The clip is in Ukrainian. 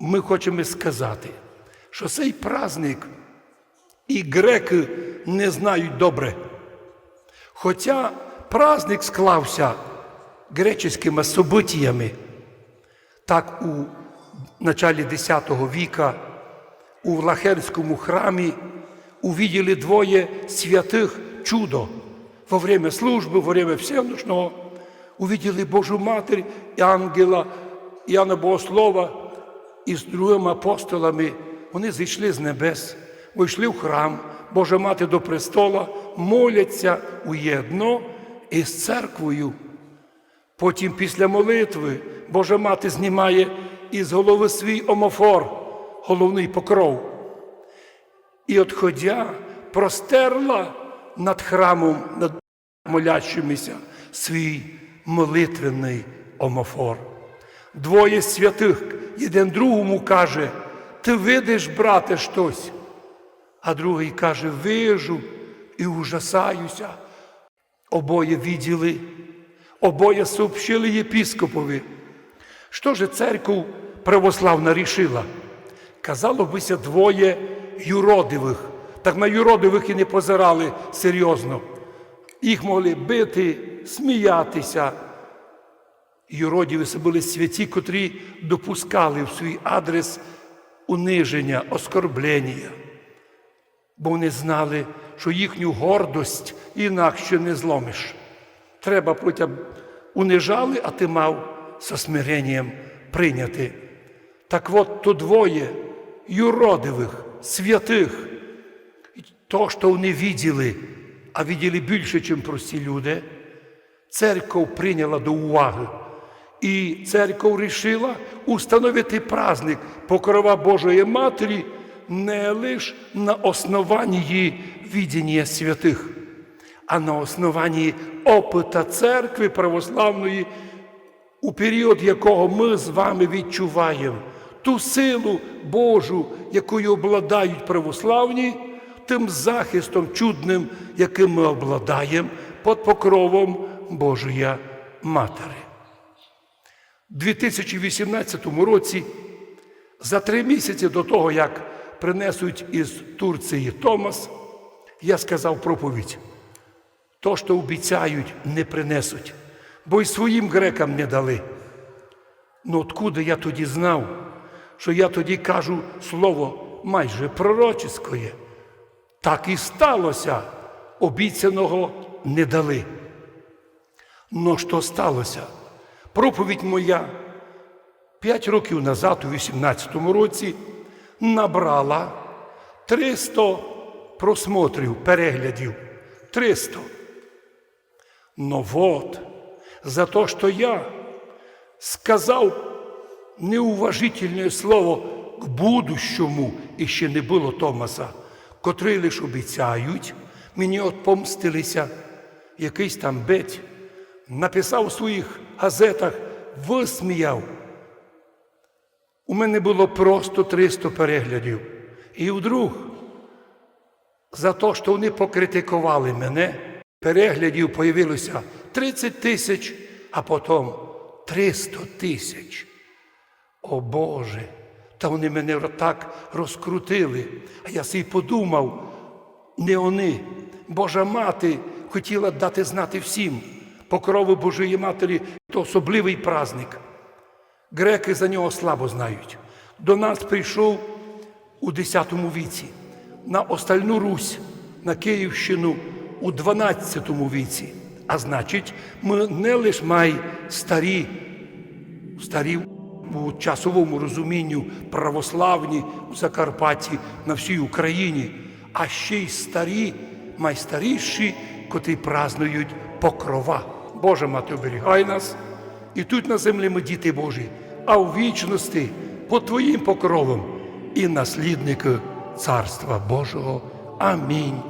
ми хочемо сказати, що цей праздник і греки не знають добре. Хоча праздник склався греческими событиями, так у началі X віка у Влахерському храмі увидели двоє святих чудо. Во время служби, во время всеношного увидели Божу Матір і ангела Іоанна Богослова і з другими апостолами. Вони зійшли з небес, вийшли в храм, Божа Мати до престола, моляться уєдно із церквою. Потім після молитви Божа Мати знімає із голови свій омофор, головний покров. І отходя, простерла над храмом, над молящимися свій молитвений омофор. Двоє святих один другому каже, ти видиш, брате, щось. А другий каже, вижу і ужасаюся. Обоє виділи, обоє сообщили єпіскопові. Що же церква православна рішила? Казало бися двоє юродивих. Так на юродивих і не позирали серйозно. Їх могли бити, сміятися. Юродіви це були святі, котрі допускали в свій адрес униження, оскорблення. Бо вони знали, що їхню гордость інакше не зломиш. Треба потім унижали, а ти мав со смиренням прийняти. Так от то двоє юродивих, святих, то, що вони виділи, а виділи більше, ніж прості люди, церков прийняла до уваги. І церков вирішила установити праздник Покрова Божої Матері не лише на основанні відіння святих, а на основанні опита церкви православної, у період якого ми з вами відчуваємо ту силу Божу, якою обладають православні, тим захистом чудним, яким ми обладаємо під покровом Божої Матері. У 2018 році, за три місяці до того, як принесуть із Турції Томас, я сказав проповідь. То, що обіцяють, не принесуть, бо й своїм грекам не дали. Ну откуда я тоді знав, що я тоді кажу слово майже пророческое? Так і сталося, обіцяного не дали. Но що сталося? Проповідь моя п'ять років назад, у 18-му році, набрала 300 просмотрів, переглядів. 300. Но вот, за те, що я сказав неуважительне слово к будущому, і ще не було Томаса, котрий лиш обіцяють, мені отпомстилися якийсь там беть, написав у своїх газетах, висміяв. У мене було просто 300 переглядів. І вдруг, за те, що вони покритикували мене, переглядів появилося 30 тисяч, а потім 300 тисяч. О Боже! Та вони мене так розкрутили. А я собі подумав, не вони. Божа мати хотіла дати знати всім. Покрови Божої Матері то особливий праздник. Греки за нього слабо знають. До нас прийшов у X віці, на Остальну Русь, на Київщину у 12 віці. А значить, ми не лише май старі, старі у часовому розумінню православні у Закарпатті на всій Україні, а ще й старі, майстаріші, котрі празнують покрова. Боже мати, оберігай нас. І тут на землі ми діти Божі, а в вічності по Твоїм покровам і наслідники Царства Божого. Амінь.